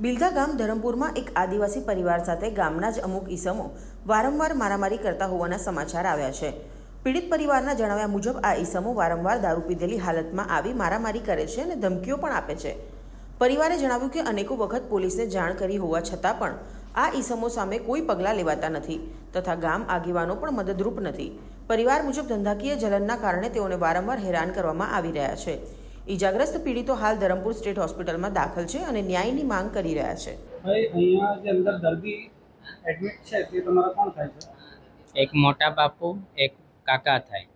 બિલધા ગામ ધરમપુરમાં એક આદિવાસી પરિવાર સાથે ગામના જ અમુક ઈસમો વારંવાર મારામારી કરતા હોવાના સમાચાર આવ્યા છે. પીડિત પરિવારના જણાવ્યા મુજબ આ ઈસમો વારંવાર દારૂ પીધેલી હાલતમાં આવી મારામારી કરે છે અને ધમકીઓ પણ આપે છે. પરિવારે જણાવ્યું કે અનેકો વખત પોલીસને જાણ કરી હોવા છતાં પણ આ ઈસમો સામે કોઈ પગલાં લેવાતા નથી તથા ગામ આગેવાનો પણ મદદરૂપ નથી. પરિવાર મુજબ ધંધાકીય જલનના કારણે તેઓને વારંવાર હેરાન કરવામાં આવી રહ્યા છે. ઈજાગ્રસ્ત પીડિતો હાલ ધરમપુર સ્ટેટ હોસ્પિટલમાં દાખલ છે અને ન્યાયની માંગ કરી રહ્યા છે. અહીંયા જે અંદર દર્દી એડમિટ છે તે તમારા કોણ થાય છે? એક મોટા બાપુ એક કાકા થાય.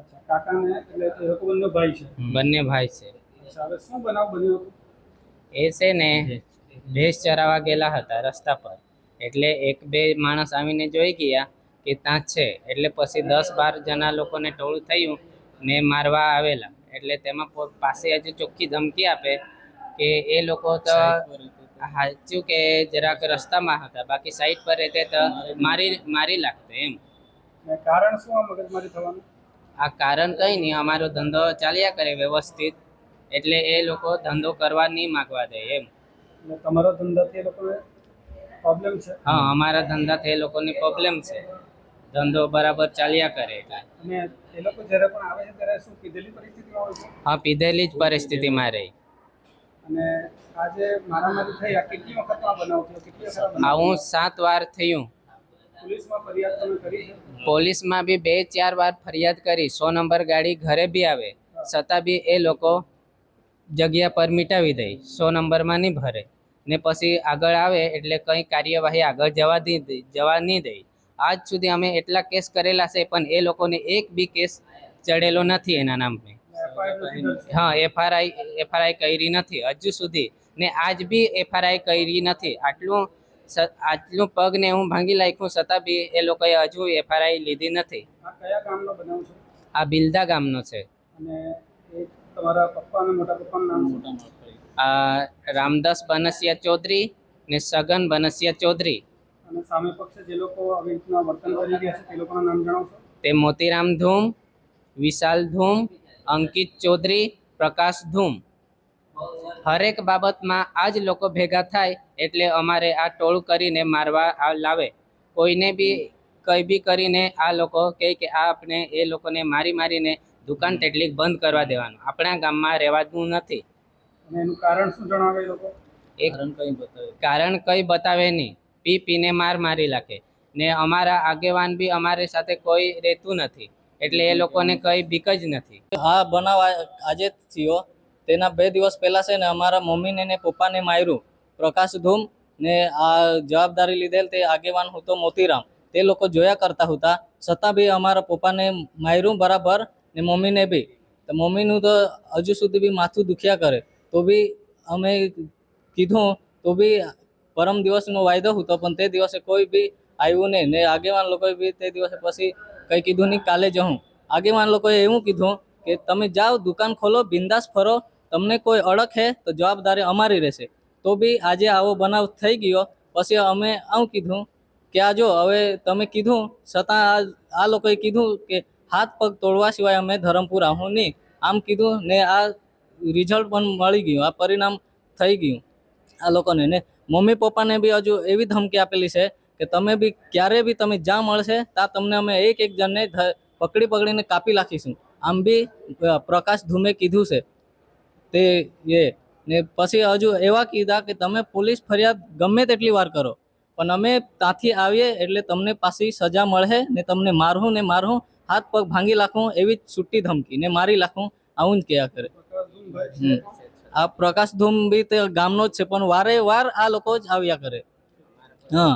અચ્છા કાકાને એટલે એ લોકો બંને ભાઈ છે? બંને ભાઈ છે. હવે શું બનાવ બન્યો એ છે ને ભેંસ ચરાવવા ગયેલા હતા રસ્તા પર. એટલે એક બે માણસ આવીને જોઈ ગયા કે ત્યાં જ છે. એટલે પછી દસ બાર જણા લોકોને ટોળું થયું ને મારવા આવેલા. એટલે તેમાં પાસે હજુ ચોખ્ખી ધમકી આપે કે એ લોકો તો સાચું કે જરાક રસ્તામાં હતા બાકી સાઈડ પર રહેતે તો મારી મારી લાગતો એમ. કારણ શું આ મગજમારી થવાનું? આ કારણ કંઈ નહીં અમારો ધંધો ચાલ્યા કરે વ્યવસ્થિત એટલે એ લોકો ધંધો કરવા નહીં માગવા દે એમ. તમારો તમારા ધંધાથી એ લોકોને પ્રોબ્લેમ છે? હા અમારા ધંધાથી એ લોકોની પ્રોબ્લેમ છે. ધંધો બરાબર ચાલ્યા કરે અને એ લોકો જ્યારે પણ આવે છે ત્યારે શું કીધેલી પરિસ્થિતિમાં હોય છે? હા પીધેલી જ પરિસ્થિતિમાં રહી. અને આજે મારામારી થઈ આ કેટલી વખત આ બનાવ થયો? કેટલી વખત આ બનાવ આવું સાત વાર થયું. પોલીસમાં ફરિયાદ તમે કરી છે? પોલીસમાં બી બે ચાર વાર ફરિયાદ કરી. સો નંબર ગાડી ઘરે બી આવે. છતાં બી એ લોકો જગ્યા પર મિટાવી દે. સો નંબરમાં નહીં ભરે. ને પછી આગળ આવે એટલે કંઈ કાર્યવાહી આગળ જવા દઈ જવા નહીં દે. આજ સુધી અમે એટલા કેસ કરેલા છે પણ એ લોકોને એક બી કેસ ચડેલો નથી એના નામે પર હા એફઆરઆઈ એફઆરઆઈ કરી નથી. હજુ સુધી ને આજ બી એફઆરઆઈ કરી નથી. આટલું આટલું પગને હું ભાંગી નાખ્યું છતાં બી એ લોકોએ હજુ એફઆરઆઈ લીધી નથી. આ બિલદા ગામનો છે. રામદાસ બનસિયા ચૌધરી ને સગન બનસિયા ચૌધરી. અને સામે પક્ષે જે લોકો આવી રીતના વર્તન કરી રહ્યા છે તે લોકોના નામ જણાવશો તે મોતીરામ ધૂમ વિશાલ ધૂમ અંકિત ચૌધરી પ્રકાશ ધૂમ. હરેક બાબતમાં આ જ લોકો ભેગા થાય એટલે અમારે આ ટોળું કરીને મારવા લાવે. કોઈને બી કંઈ બી કરીને આ લોકો કહે કે આ આપણે એ લોકોને મારી મારીને દુકાન તેટલી બંધ કરવા દેવાનું. આપણા ગામમાં રહેવાતું નથી. એનું કારણ શું જણાવે એ લોકો? બતાવે? કારણ કંઈ બતાવે નહીં. પી પીને માર મારી નાખે. ને અમારા આગેવાન બી અમારી સાથે કોઈ રહેતું નથી. એટલે એ લોકોને કંઈ બીક જ નથી. હા બનાવ આજે થયો. તેના બે દિવસ પહેલા છે ને અમારા મમ્મીને ને પપ્પાને માર્યું. પ્રકાશ ધૂમ ને આ જવાબદારી લીધેલ તે આગેવાન હતો મોતીરામ. તે લોકો જોયા કરતા હતા. છતાં બી અમારા પપ્પાને માર્યું બરાબર ને મમ્મીને બી. તો મમ્મીનું તો હજુ સુધી બી માથું દુખ્યા કરે. તો બી અમે કીધું, તો બી પરમ દિવસનો વાયદો હતો પણ તે દિવસે કોઈ બી આવ્યું નહીં. ને આગેવાન લોકોએ બી તે દિવસે પછી કંઈ કીધું નહીં, કાલે જઉં આગેવાન લોકોએ એવું કીધું કે, તમે જાઓ, દુકાન ખોલો, બિંદાસ ફરો. તમને કોઈ અડક હે તો જવાબદારી અમારી રહેશે. તો બી આજે આવો બનાવ થઈ ગયો. પછી અમે આવું કીધું કે, આ જો, હવે તમે કીધું છતાં આ લોકોએ કીધું કે, હાથ પગ તોડવા સિવાય અમે ધરમપુર આવું નહીં. આમ કીધું ને આ રિઝલ્ટ પણ મળી ગયું. આ પરિણામ થઈ ગયું આ લોકોને ને. મમ્મી પપ્પાને બી હજુ એવી ધમકી આપેલી છે કે તમે બી ક્યારે બી તમે જ્યાં મળશે ત્યાં તમને અમે એક એક જણને પકડી પકડીને કાપી નાખીશું. આમ બી પ્રકાશ ધૂમે કીધું છે. તે એ ને પછી હજુ એવા કીધા કે તમે પોલીસ ફરિયાદ ગમે તેટલી વાર કરો પણ અમે ત્યાંથી આવીએ એટલે તમને પાછી સજા મળે ને તમને મારવું ને મારવું હાથ પગ ભાંગી નાખું એવી જ છૂટી ધમકી ને મારી નાખું આવું જ કહ્યા કરે. હમ. આ પ્રકાશ ધૂમ બી તે ગામનો જ છે, પણ વારે વાર આ લોકો જ આવ્યા કરે. હા.